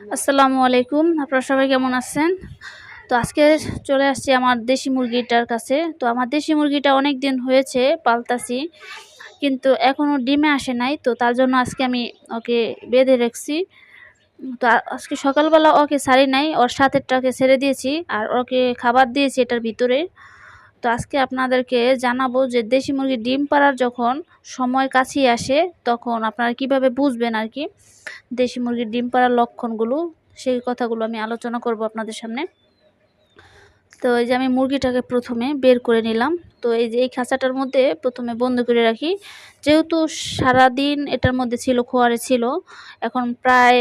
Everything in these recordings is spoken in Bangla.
আসসালামু আলাইকুম। আপনারা সবাই কেমন আছেন? তো আজকে চলে আসছি আমার দেশি মুরগিটার কাছে। তো আমার দেশি মুরগিটা অনেক দিন হয়েছে, পালতাছি, কিন্তু এখনও ডিমে আসে নাই। তো তার জন্য আজকে আমি ওকে বেঁধে রাখছি। তো আজকে সকালবেলা ওকে ছাড়ি নাই, ওর সাথেরটাকে ছেড়ে দিয়েছি, আর ওকে খাবার দিয়েছি এটার ভিতরে। তো আজকে আপনাদেরকে জানাব যে দেশি মুরগির ডিম পাড়ার যখন সময় কাছেই আসে, তখন আপনারা কীভাবে বুঝবেন আর কি দেশি মুরগির ডিম পাড়ার লক্ষণগুলো? সেই কথাগুলো আমি আলোচনা করব আপনাদের সামনে। তো এই যে আমি মুরগিটাকে প্রথমে বের করে নিলাম। তো এই যে এই খাঁচাটার মধ্যে প্রথমে বন্ধ করে রাখি। যেহেতু সারাদিন এটার মধ্যে ছিল, খোয়ারে ছিল, এখন প্রায়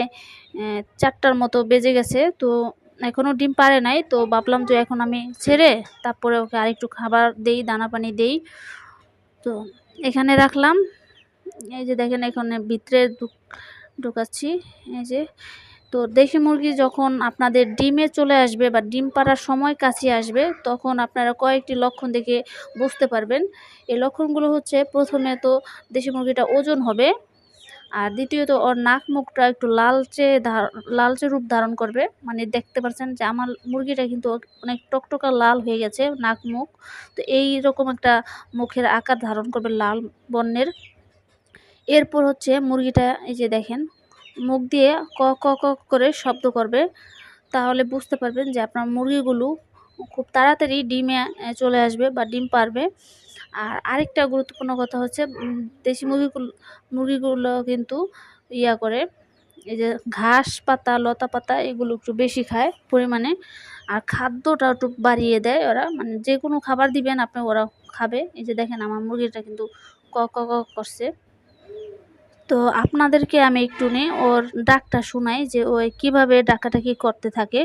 চারটার মতো বেজে গেছে। তো এখনও ডিম পারে নাই, তো ভাবলাম যে এখন আমি ছেড়ে তারপরে ওকে আরেকটু খাবার দেই, দানা পানি দেই। তো এখানে রাখলাম। এই যে দেখেন এখানে ভিতরে ঢোকাচ্ছি। এই যে, তো দেশি মুরগি যখন আপনাদের ডিমে চলে আসবে বা ডিম পাড়ার সময় কাছে আসবে, তখন আপনারা কয়েকটি লক্ষণ দেখে বুঝতে পারবেন। এই লক্ষণগুলো হচ্ছে প্রথমে তো দেশি মুরগিটা ওজন হবে আর দ্বিতীয়ত ওর নাক মুখটা একটু লালচে লালচে রূপ ধারণ করবে। মানে দেখতে পাচ্ছেন যে আমার মুরগিটা কিন্তু অনেক টকটকা লাল হয়ে গেছে নাক মুখ তো এই রকম একটা মুখের আকার ধারণ করবে লাল বর্ণের। এরপর হচ্ছে মুরগিটা, এই যে দেখেন, মুখ দিয়ে ক ক ক করে শব্দ করবে। তাহলে বুঝতে পারবেন যে আপনার মুরগিগুলো খুব তাড়াতাড়ি ডিমে চলে আসবে বা ডিম পারবে। আর আরেকটা গুরুত্বপূর্ণ কথা হচ্ছে দেশি মুরগিগুলো মুরগিগুলো কিন্তু ইয়া করে, এই যে ঘাস পাতা, লতা পাতা এগুলো একটু বেশি খায় পরিমাণে। আর খাদ্যটা একটু বাড়িয়ে দেয় ওরা মানে যে কোনো খাবার দিবেন আপনি ওরা খাবে। এই যে দেখেন আমার মুরগিটা কিন্তু ক ক ক করছে। তো আপনাদেরকে আমি একটু নে ওর ডাকটা শোনাই যে ও কীভাবে ডাকাটাকি করতে থাকে।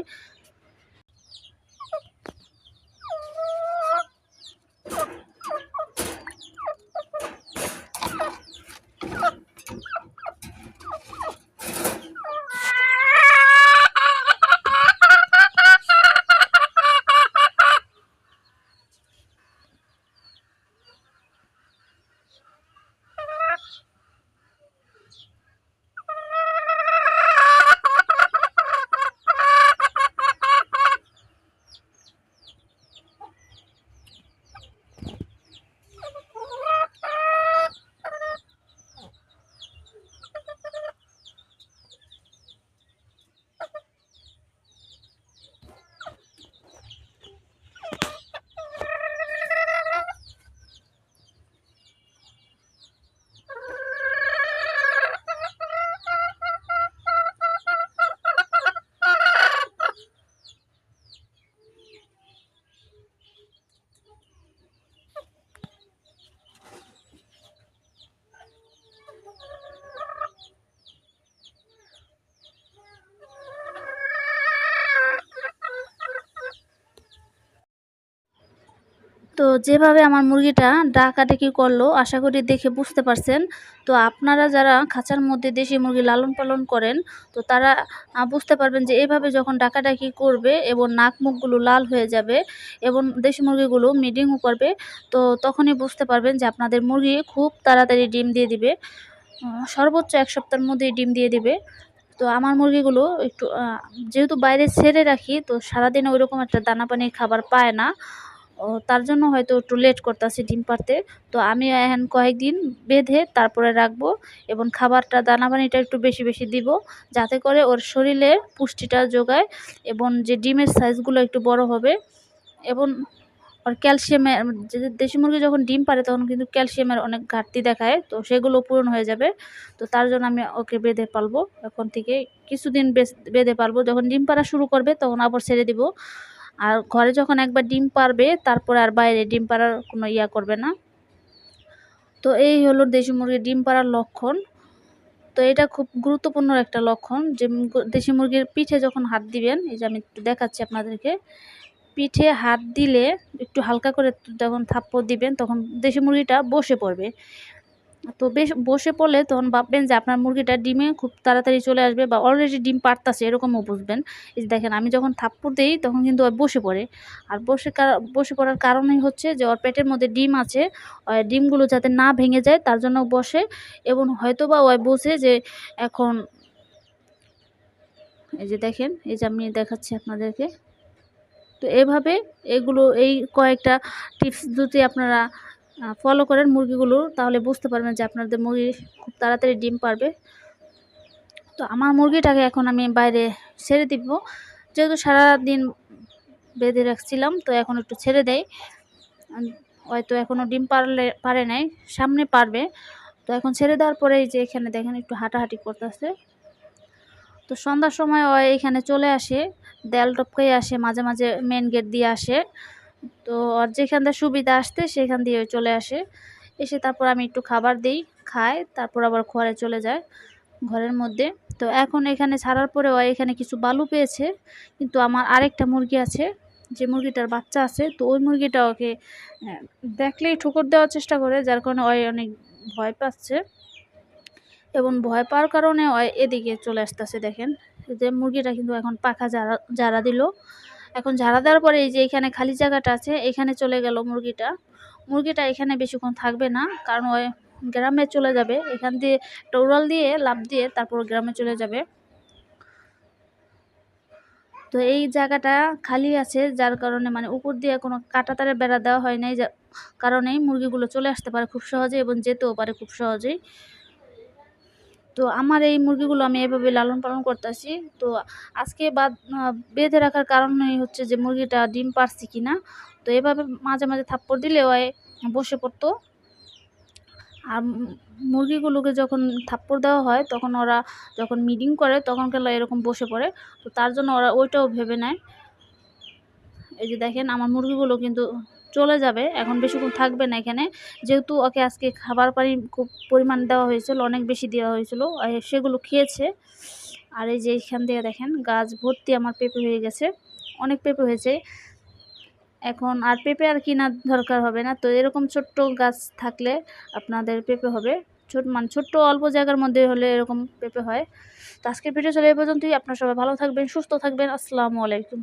তো যেভাবে আমার মুরগিটা ডাকাডাকি করল, আশা করি দেখে বুঝতে পারছেন। তো আপনারা যারা খাঁচার মধ্যে দেশি মুরগি লালন পালন করেন, তো তারা বুঝতে পারবেন যে এভাবে যখন ডাকাডাকি করবে এবং নাক মুখগুলো লাল হয়ে যাবে এবং দেশি মুরগিগুলো মিডিংও করবে তো তখনই বুঝতে পারবেন যে আপনাদের মুরগি খুব তাড়াতাড়ি ডিম দিয়ে দিবে। সর্বোচ্চ এক সপ্তাহের মধ্যেই ডিম দিয়ে দিবে। তো আমার মুরগিগুলো একটু যেহেতু বাইরে ছেড়ে রাখি, তো সারাদিনে ওইরকম একটা দানা পানির খাবার পায় না। তার জন্য হয়তো একটু লেট করতেছি ডিম পারতে তো আমি এখন কয়েকদিন বেঁধে তারপরে রাখব এবং খাবারটা দানা পানিটা একটু বেশি বেশি দিব যাতে করে ওর শরীরে পুষ্টিটা যোগায় এবং যে ডিমের সাইজগুলো একটু বড় হবে এবং ওর ক্যালসিয়ামের দেশি মুরগি যখন ডিম পারে তখন কিন্তু ক্যালসিয়ামের অনেক ঘাটতি দেখায়, তো সেগুলো পূরণ হয়ে যাবে। তো তার জন্য আমি ওকে বেঁধে পালবো। এখন থেকে কিছুদিন বেঁধে পালবো। যখন ডিম পাড়া শুরু করবে তখন আবার ছেড়ে দিব। আর ঘরে যখন একবার ডিম পারবে, তারপর আর বাইরে ডিম পাড়ার কোনো ইয়া করবে না। তো এই হলো দেশি মুরগির ডিম পাড়ার লক্ষণ। তো এটা খুব গুরুত্বপূর্ণ একটা লক্ষণ যে দেশি মুরগির পিঠে যখন হাত দিবেন, এই যে আমি একটু দেখাচ্ছি আপনাদেরকে, পিঠে হাত দিলে একটু হালকা করে যখন থাপ্পড় দিবেন, তখন দেশি মুরগিটা বসে পড়বে। তো বেশ বসে পড়লে তখন ভাববেন যে আপনার মুরগিটা ডিমে খুব তাড়াতাড়ি চলে আসবে বা অলরেডি ডিম পারতাছে, এরকমও বুঝবেন। এই যে দেখেন, আমি যখন থাপ্পড় দিই তখন কিন্তু বসে পড়ে। আর বসে বসে পড়ার কারণই হচ্ছে যে ওর পেটের মধ্যে ডিম আছে ডিমগুলো যাতে না ভেঙে যায় তার জন্য বসে এবং হয়তো বা ওই বসে যে এখন, এই যে দেখেন, এই যে আমি দেখাচ্ছি আপনাদেরকে। তো এভাবে এগুলো, এই কয়েকটা টিপস যদি আপনারা ফলো করেন মুরগিগুলো, তাহলে বুঝতে পারবেন যে আপনাদের মুরগি খুব তাড়াতাড়ি ডিম পারবে। তো আমার মুরগিটাকে এখন আমি বাইরে ছেড়ে দিব। যেহেতু সারাদিন বেঁধে রাখছিলাম, তো এখন একটু ছেড়ে দেয় হয়তো এখনও ডিম পারলে, পারে নাই, সামনে পারবে। তো এখন ছেড়ে দেওয়ার পরে যে এখানে দেখেন একটু হাঁটাহাঁটি করতেছে। তো সন্ধ্যার সময় ও এখানে চলে আসে, দেয়াল টপকাই আসে, মাঝে মাঝে মেন গেট দিয়ে আসে। তো ওর যেখান দিয়ে সুবিধা আসতে সেখান দিয়ে চলে আসে। এসে তারপর আমি একটু খাবার দিই খায় তারপর আবার ঘরে চলে যায় ঘরের মধ্যে। তো এখন এখানে ছাড়ার পরে ও এখানে কিছু বালু পেয়েছে, কিন্তু আমার আরেকটা মুরগি আছে, যে মুরগিটার বাচ্চা আছে, তো ওই মুরগিটা ওকে দেখলেই ঠুকর দেওয়ার চেষ্টা করে, যার কারণে ওই অনেক ভয় পাচ্ছে। এবং ভয় পাওয়ার কারণে ওই এদিকে চলে আসতেছে, দেখেন। যে মুরগিটা কিন্তু এখন পাখা জারা জারা দিল। এখন ঝাড়া দেওয়ার পরে এই যে এখানে খালি জায়গাটা আছে, এখানে চলে গেল মুরগিটা। মুরগিটা এখানে বেশিক্ষণ থাকবে না, কারণ ওই গ্রামে চলে যাবে। এখান দিয়ে উড়াল দিয়ে লাভ দিয়ে তারপর গ্রামে চলে যাবে। তো এই জায়গাটা খালি আছে, যার কারণে মানে উপর দিয়ে কোনো কাটাতারে বেড়া দেওয়া হয় নাই কারণেই মুরগিগুলো চলে আসতে পারে খুব সহজে এবং যেতেও পারে খুব সহজেই। তো আমার এই মুরগিগুলো আমি এভাবে লালন পালন করতেছি। তো আজকে বাদ বেঁধে রাখার কারণই হচ্ছে যে মুরগিটা ডিম পারছি কি না তো এভাবে মাঝে মাঝে থাপ্পড় দিলে ওই বসে পড়তো। আর মুরগিগুলোকে যখন থাপ্পড় দেওয়া হয়, তখন ওরা যখন মিটিং করে, তখন গেলে এরকম বসে পড়ে। তো তার জন্য ওরা ওইটাও ভেবে নেয়। এই যে দেখেন, আমার মুরগিগুলো কিন্তু চলে যাবে। এখন বেশিক্ষণ থাকবে না এখানে। যেহেতু ওকে আজকে খাবার পানি খুব পরিমাণ দেওয়া হয়েছিল, অনেক বেশি দেওয়া হয়েছিল সেগুলো খেয়েছে। আর এই যে এখান থেকে দেখেন, গাছ ভর্তি আমার পেঁপে হয়ে গেছে। অনেক পেঁপে হয়েছে। এখন আর পেঁপে আর কেনার দরকার হবে না। তো এরকম ছোট্ট গাছ থাকলে আপনাদের পেঁপে হবে। ছোট মানে ছোট্ট অল্প জায়গার মধ্যে হলে এরকম পেঁপে হয়। তো আজকের ভিডিও চলে এই পর্যন্তই। আপনারা সবাই ভালো থাকবেন, সুস্থ থাকবেন। আসসালামু আলাইকুম।